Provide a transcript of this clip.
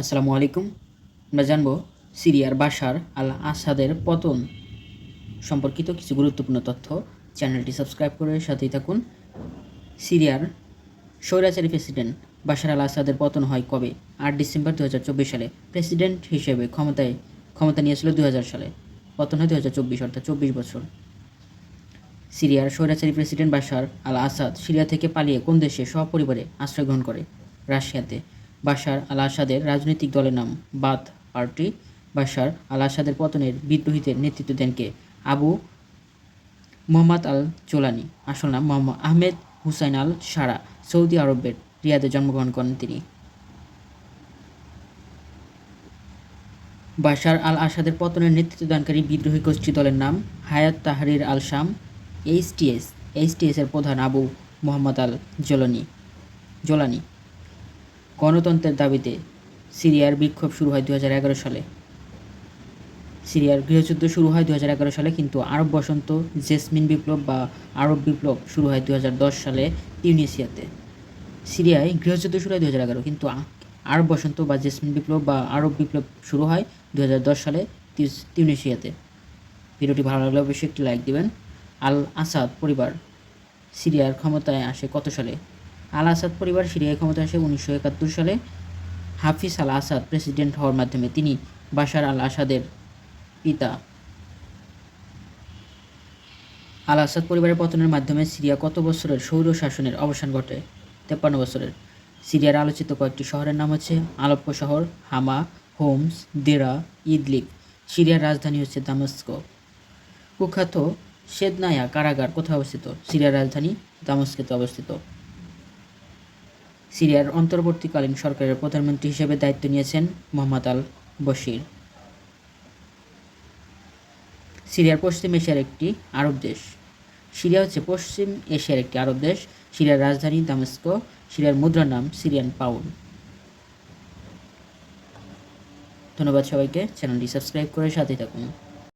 আসসালামু আলাইকুম। আমরা জানব সিরিয়ার বাশার আল আসাদের পতন সম্পর্কিত কিছু গুরুত্বপূর্ণ তথ্য। চ্যানেলটি সাবস্ক্রাইব করে সাথেই থাকুন। সিরিয়ার স্বৈরাচারী প্রেসিডেন্ট বাশার আল আসাদের পতন হয় কবে? আট ডিসেম্বর দু হাজার চব্বিশ সালে। প্রেসিডেন্ট হিসেবে ক্ষমতায় ক্ষমতা নিয়েছিল দু হাজার সালে। পতন হয় দু হাজার চব্বিশ, অর্থাৎ চব্বিশ বছর। সিরিয়ার স্বৈরাচারী president Bashar al Assad Syria থেকে পালিয়ে কোন দেশে সপরিবারে আশ্রয় গ্রহণ করে? রাশিয়াতে। বাশার আল আসাদের রাজনৈতিক দলের নাম বাথ পার্টি বাশার আল আসাদের পতনের বিদ্রোহীদের নেতৃত্ব দেন কে? আবু মোহাম্মদ আল চোলানি আসল নাম Mohammed Ahmed Hussein al Sharaa Saudi আরবের রিয়াদে জন্মগ্রহণ করেন তিনি। বাশার আল আসাদের পতনের নেতৃত্বদানকারী বিদ্রোহী গোষ্ঠী দলের নাম হায়াত তাহরির আল শাম এইচটিএস এইচটিএস এর প্রধান Abu Mohammad al Jolani Jolani. গণতন্ত্রের দাবিতে সিরিয়ার বিক্ষোভ শুরু হয় দু হাজার এগারো সালে। সিরিয়ার গৃহযুদ্ধ শুরু হয় দু হাজার এগারো সালে, কিন্তু আরব বসন্ত, জেসমিন বিপ্লব বা আরব বিপ্লব শুরু হয় দু হাজার দশ সালে তিউনিসিয়াতে। সিরিয়ায় গৃহযুদ্ধ শুরু হয় দু হাজার এগারো, কিন্তু আরব বসন্ত বা জেসমিন বিপ্লব বা আরব বিপ্লব শুরু হয় দুহাজার দশ সালে তিউনিসিয়াতে। ভিডিওটি ভালো লাগলে অবশ্যই একটি লাইক দিবেন। আল আসাদ পরিবার সিরিয়ার ক্ষমতায় আসে কত সালে? আল আসাদ পরিবার সিরিয়ায় ক্ষমতা আসে উনিশশো একাত্তর সালে। হাফিজ আল আসাদ প্রেসিডেন্ট হওয়ার মাধ্যমে তিনি বাশার আল আসাদের পিতা। আল আসাদ পরিবারের পতনের মাধ্যমে সিরিয়া কত বছরের সৌর শাসনের অবসান ঘটে? তেপ্পান্ন বছরের। সিরিয়ার আলোচিত কয়েকটি শহরের নাম হচ্ছে আলোপ্য শহর, হামা, হোমস, দেরা, ইদলিব। সিরিয়ার রাজধানী হচ্ছে দামেস্কো। কুখ্যাত শেদনায়া কারাগার কোথায় অবস্থিত? সিরিয়ার রাজধানী দামেস্কেতে অবস্থিত। সিরিয়ার অন্তর্বর্তীকালীন সরকারের প্রধানমন্ত্রী হিসেবে দায়িত্ব নিয়েছেন মোহাম্মদ আল বশির। সিরিয়ার পশ্চিম এশিয়ার একটি আরব দেশ। সিরিয়া হচ্ছে পশ্চিম এশিয়ার একটি আরব দেশ। সিরিয়ার রাজধানী দামেস্কো। সিরিয়ার মুদ্রার নাম সিরিয়ান পাউন্ড। ধন্যবাদ সবাইকে। চ্যানেলটি সাবস্ক্রাইব করে সাথে থাকুন।